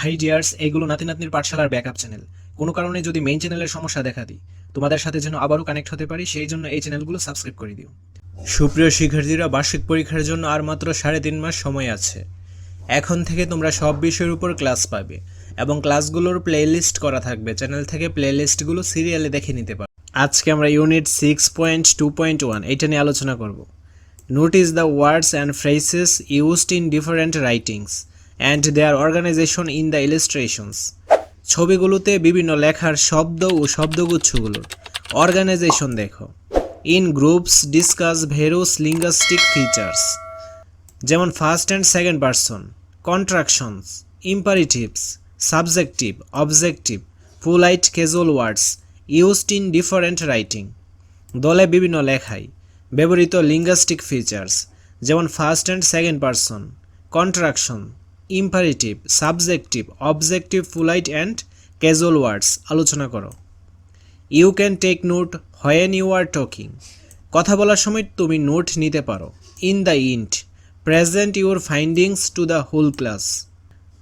High dears এগুলো নাতি নাতনির পাঠশালার ব্যাকআপ চ্যানেল কোনো কারণে যদি মেইন চ্যানেলের সমস্যা দেখা দিই, তোমাদের সাথে যেন আবারও কানেক্ট হতে পারি, সেই জন্য এই চ্যানেলগুলো সাবস্ক্রাইব করে দিও। সুপ্রিয় শিক্ষার্থীরা, বার্ষিক পরীক্ষার জন্য আর মাত্র সাড়ে তিন মাস সময় আছে। এখন থেকে তোমরা সব বিষয়ের উপর ক্লাস পাবে এবং ক্লাসগুলোর প্লেলিস্ট করা থাকবে। চ্যানেল থেকে প্লেলিস্টগুলো সিরিয়ালে দেখে নিতে পারো। আজকে আমরা unit six point two point one এটা নিয়ে আলোচনা করব। Notice the words and phrases used in different writings and their organization in the illustrations ছবিগুলোতে বিভিন্ন লেখার শব্দ ও শব্দগুচ্ছগুলোর অর্গানাইজেশন দেখো। In groups discuss various linguistic features যেমন first and second person contractions imperatives subjective objective polite casual words used in different writing দলে বিভিন্ন লেখায় ব্যবহৃত লিঙ্গাস্টিক ফিচার্স যেমন first and second person contraction imperative subjective objective polite and casual words আলোচনা করো। You can take note when you are talking কথা বলার সময় তুমি নোট নিতে পারো। In the end present your findings to the whole class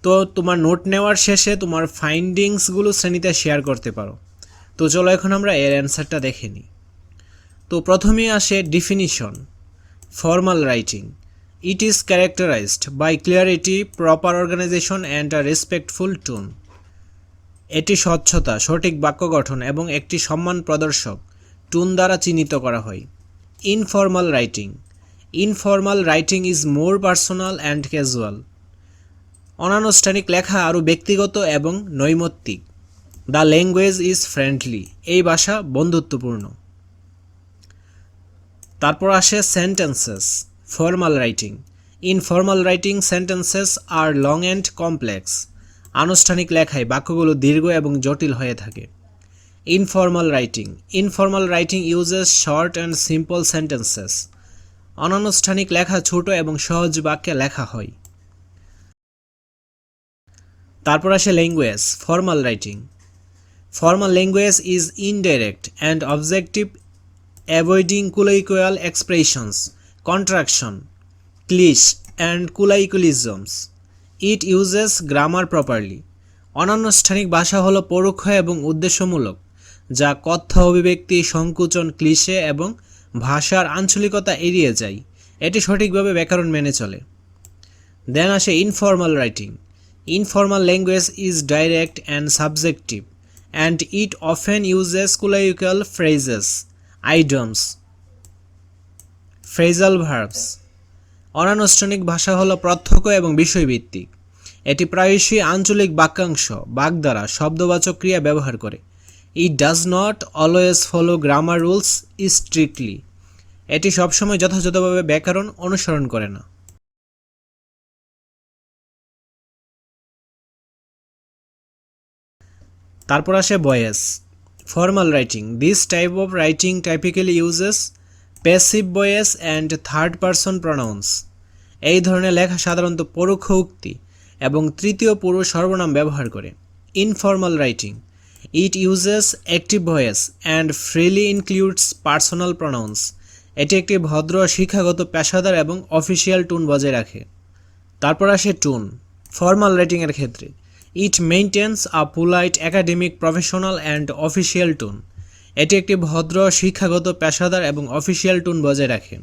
তো তোমার নোট নেওয়ার শেষে তোমার ফাইন্ডিংসগুলো শ্রেণীতে শেয়ার করতে পারো। তো চলো এখন আমরা এর অ্যান্সারটা দেখে নিই। তো প্রথমেই আসে definition formal writing it is characterized by clarity proper organization and a respectful tone এটি স্বচ্ছতা, সঠিক বাক্য গঠন এবং একটি সম্মান প্রদর্শক। টুন দ্বারা চিহ্নিত করা হয়। Informal writing informal writing is more personal and casual অনানুষ্ঠানিক লেখা আরও ব্যক্তিগত এবং নৈমিত্তিক। দ্য ল্যাঙ্গুয়েজ ইজ ফ্রেন্ডলি এই ভাষা বন্ধুত্বপূর্ণ। তারপর আসে sentences formal writing in formal writing sentences are long and complex আনুষ্ঠানিক লেখায় বাক্যগুলো দীর্ঘ এবং জটিল হয়ে থাকে। Informal writing informal writing uses short and simple sentences অনানুষ্ঠানিক লেখা ছোট এবং সহজ বাক্যে লেখা হয়। তারপর আসে language formal writing formal language is indirect and objective avoiding colloquial expressions contraction cliche and colloquialisms it uses grammar properly অনানুষ্ঠানিক ভাষা হলো পরোক্ষ এবং উদ্দেশ্যমূলক, যা কথ্য অভিব্যক্তি, সংকুচন ক্লিশে এবং ভাষার আঞ্চলিকতা এড়িয়ে যায়। এটি সঠিকভাবে ব্যাকরণ মেনে চলে। দেন আসে informal writing informal language is direct and subjective and it often uses colloquial phrases idioms phrasal verbs. অনানুষ্ঠানিক ভাষা হলো প্রত্যক্ষ এবং বিষয়ভিত্তিক। এটি প্রায়শই আঞ্চলিক বাক্যাংশ বাগধারা শব্দবাচক ক্রিয়া ব্যবহার করে। It does not always follow grammar rules strictly এটি সবসময় যথাযথভাবে ব্যাকরণ অনুসরণ করে না। তারপর আসে voice. Formal writing. This type of writing typically uses passive voice and third person pronouns এই ধরনের লেখা সাধারণত পরোক্ষ উক্তি এবং তৃতীয় পুরুষ সর্বনাম ব্যবহার করে। Informal writing it uses active voice and freely includes personal pronouns এটি একটি ভদ্র, শিক্ষাগত, পেশাদার এবং অফিসিয়াল টুন বজায় রাখে। তারপর আসে টুন ফর্মাল রাইটিংয়ের ক্ষেত্রে। It maintains a polite academic professional and official tone এটি একটি ভদ্র, শিক্ষাগত, পেশাদার এবং অফিসিয়াল টুন বজায় রাখে।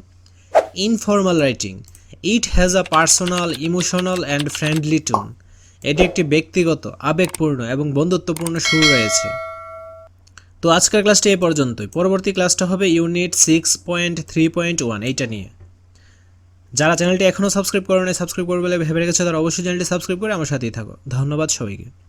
Informal writing, it has a personal, emotional and friendly tone. এটি একটি ব্যক্তিগত, আবেগপূর্ণ এবং বন্ধুত্বপূর্ণ সুর রয়েছে। তো আজকের ক্লাসটি এ পর্যন্তই। পরবর্তী ক্লাসটা হবে unit six point three point one, এইটা নিয়ে। যারা চ্যানেলটি এখনও সাবস্ক্রাইব করেনি, সাবস্ক্রাইব করবে ভেবে রেখেছে, তারা অবশ্যই চ্যানেলটি সাবস্ক্রাইব করে আমার সাথেই থাকো। ধন্যবাদ সবাইকে।